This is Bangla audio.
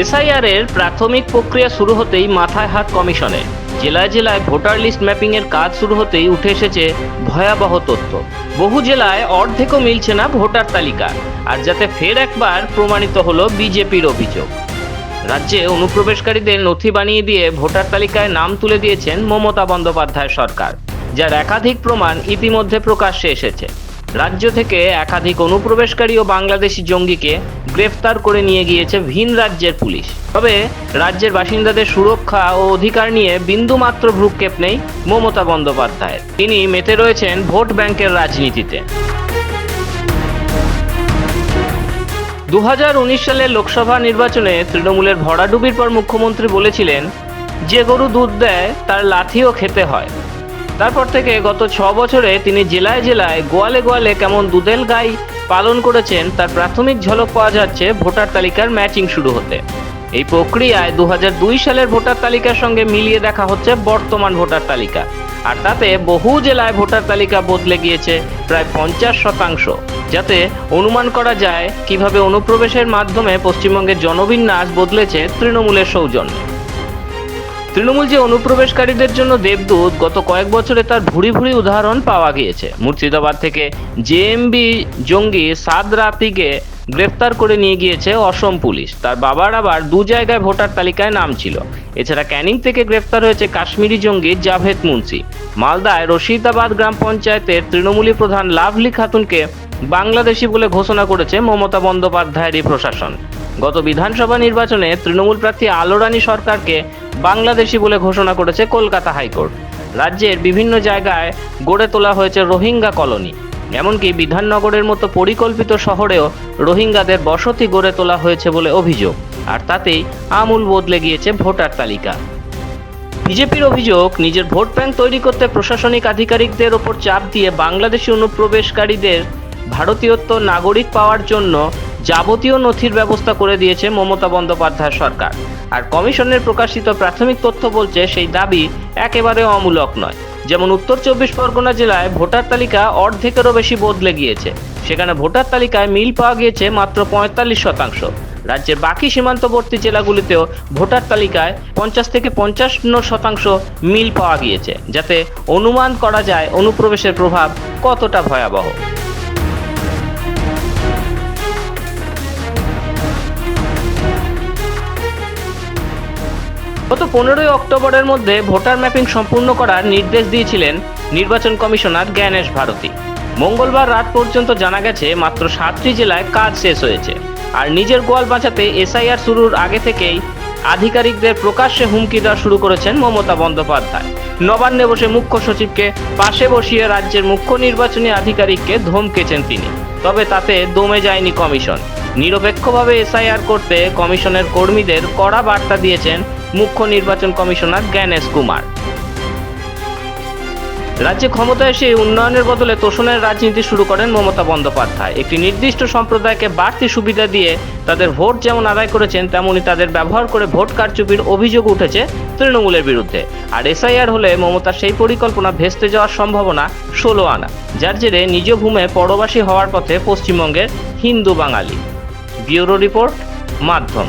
এসআইআর এর প্রাথমিক প্রক্রিয়া শুরু হতেই মাথায় হাত কমিশনের জেলায় জেলায় ভোটার লিস্ট ম্যাপিং এর কাজ শুরু হতেই উঠে এসেছে ভয়াবহ তথ্য। বহু জেলায় অর্ধেকও মিলছে না ভোটার তালিকা, আর যাতে ফের একবার প্রমাণিত হলো বিজেপির অভিযোগ। রাজ্যে অনুপ্রবেশকারীদের নথি বানিয়ে দিয়ে ভোটার তালিকায় নাম তুলে দিয়েছেন মমতা বন্দ্যোপাধ্যায় সরকার, যার একাধিক প্রমাণ ইতিমধ্যে প্রকাশ্যে এসেছে। রাজ্য থেকে একাধিক অনুপ্রবেশকারী ও বাংলাদেশি জঙ্গিকে গ্রেফতার করে নিয়ে গিয়েছে ভিন রাজ্যের পুলিশ। তবে রাজ্যের বাসিন্দাদের সুরক্ষা ও অধিকার নিয়ে বিন্দুমাত্র ভ্রুক্ষেপ নেই মমতা বন্দ্যোপাধ্যায়ের। তিনি মেতে রয়েছেন ভোট ব্যাংকের রাজনীতিতে। দু হাজার উনিশ সালের লোকসভা নির্বাচনে তৃণমূলের ভরাডুবির পর মুখ্যমন্ত্রী বলেছিলেন, যে গরু দুধ দেয়, তার লাথিও খেতে হয়। তারপর থেকে গত ছ বছরে তিনি জেলায় জেলায় গোয়ালে গোয়ালে কেমন দুধেল গাই পালন করেছেন, তার প্রাথমিক ঝলক পাওয়া যাচ্ছে ভোটার তালিকার ম্যাচিং শুরু হতে। এই প্রক্রিয়ায় দু হাজার দুই সালের ভোটার তালিকার সঙ্গে মিলিয়ে দেখা হচ্ছে বর্তমান ভোটার তালিকা। আর তাতে বহু জেলায় ভোটার তালিকা বদলে গিয়েছে প্রায় পঞ্চাশ শতাংশ। যাতে অনুমান করা যায় কীভাবে অনুপ্রবেশের মাধ্যমে পশ্চিমবঙ্গের জনবিন্যাস বদলেছে তৃণমূলের সৌজন্যে। তৃণমূল যে অনুপ্রবেশকারীদের জন্য দেবদূত গত কয়েক বছরে তার ভুরি ভুরি উদাহরণ পাওয়া গিয়েছে। মুর্শিদাবাদ থেকে জেএমবি জঙ্গি সাদ রাতিকে গ্রেফতার করে নিয়ে গিয়েছে অসম পুলিশ। তার বাবার আবার দু জায়গায় ভোটার তালিকায় নাম ছিল। এছাড়া ক্যানিং থেকে গ্রেফতার হয়েছে কাশ্মীরি জঙ্গি জাভেদ মুন্সি। মালদায় রশিদাবাদ গ্রাম পঞ্চায়েতের তৃণমূলী প্রধান লাভলি খাতুনকে বাংলাদেশি বলে ঘোষণা করেছে মমতা বন্দ্যোপাধ্যায়েরই প্রশাসন। গত বিধানসভা নির্বাচনে তৃণমূল প্রার্থী আলোরানী সরকারকে বাংলাদেশি বলে ঘোষণা করেছে কলকাতা হাইকোর্ট। রাজ্যের বিভিন্ন জায়গায় গড়ে তোলা হয়েছে রোহিঙ্গা কলোনি। এমনকি বিধাননগরের মতো পরিকল্পিত শহরেও রোহিঙ্গাদের বসতি গড়ে তোলা হয়েছে বলে অভিযোগ। আর তাতেই আমূল বদলে গিয়েছে ভোটার তালিকা। বিজেপির অভিযোগ, নিজের ভোট ব্যাংক তৈরি করতে প্রশাসনিক আধিকারিকদের ওপর চাপ দিয়ে বাংলাদেশি অনুপ্রবেশকারীদের ভারতীয়ত্ব নাগরিক পাওয়ার জন্য যাবতীয় নথির ব্যবস্থা করে দিয়েছে মমতা বন্দ্যোপাধ্যায় সরকার। আর কমিশনের প্রকাশিত প্রাথমিক তথ্য বলছে, সেই দাবি একেবারে অমূলক নয়। যেমন উত্তর চব্বিশ পরগনা জেলায় ভোটার তালিকা অর্ধেকেরও বেশি বদলে গিয়েছে। সেখানে ভোটার তালিকায় মিল পাওয়া গিয়েছে মাত্র পঁয়তাল্লিশ শতাংশ। রাজ্যের বাকি সীমান্তবর্তী জেলাগুলিতেও ভোটার তালিকায় পঞ্চাশ থেকে পঞ্চান্ন শতাংশ মিল পাওয়া গিয়েছে, যাতে অনুমান করা যায় অনুপ্রবেশের প্রভাব কতটা ভয়াবহ। গত পনেরোই অক্টোবরের মধ্যে ভোটার ম্যাপিং সম্পূর্ণ করার নির্দেশ দিয়েছিলেন নির্বাচন কমিশনার জ্ঞানেশ ভারতী। মঙ্গলবার রাত পর্যন্ত জানা গেছে, মাত্র সাতটি জেলায় কাজ শেষ হয়েছে। আর নিজের গোয়াল বাঁচাতে এসআইআর শুরুর আগে থেকেই আধিকারিকদের প্রকাশ্যে হুমকি দেওয়া শুরু করেছেন মমতা বন্দ্যোপাধ্যায়। নবান্নে বসে মুখ্য সচিবকে পাশে বসিয়ে রাজ্যের মুখ্য নির্বাচনী আধিকারিককে ধমকেছেন তিনি। তবে তাতে দমে যায়নি কমিশন। নিরপেক্ষভাবে এসআইআর করতে কমিশনের কর্মীদের কড়া বার্তা দিয়েছেন মুখ্য নির্বাচন কমিশনার জ্ঞানেশ কুমার। রাজ্যে ক্ষমতায় এসে উন্নয়নের বদলে তোষণের রাজনীতি শুরু করেন মমতা বন্দ্যোপাধ্যায়। একটি নির্দিষ্ট সম্প্রদায়কে বাড়তি সুবিধা দিয়ে তাদের ভোট যেমন আদায় করেছেন তেমনই তাদের ব্যবহার করে ভোট কারচুপির অভিযোগ উঠেছে তৃণমূলের বিরুদ্ধে। আর এসআইআর হলে মমতার সেই পরিকল্পনা ভেস্তে যাওয়ার সম্ভাবনা ষোলো আনা, যার জেরে নিজ ভূমে পরবাসী হওয়ার পথে পশ্চিমবঙ্গের হিন্দু বাঙালি। ব্যুরো রিপোর্ট, মাধ্যম।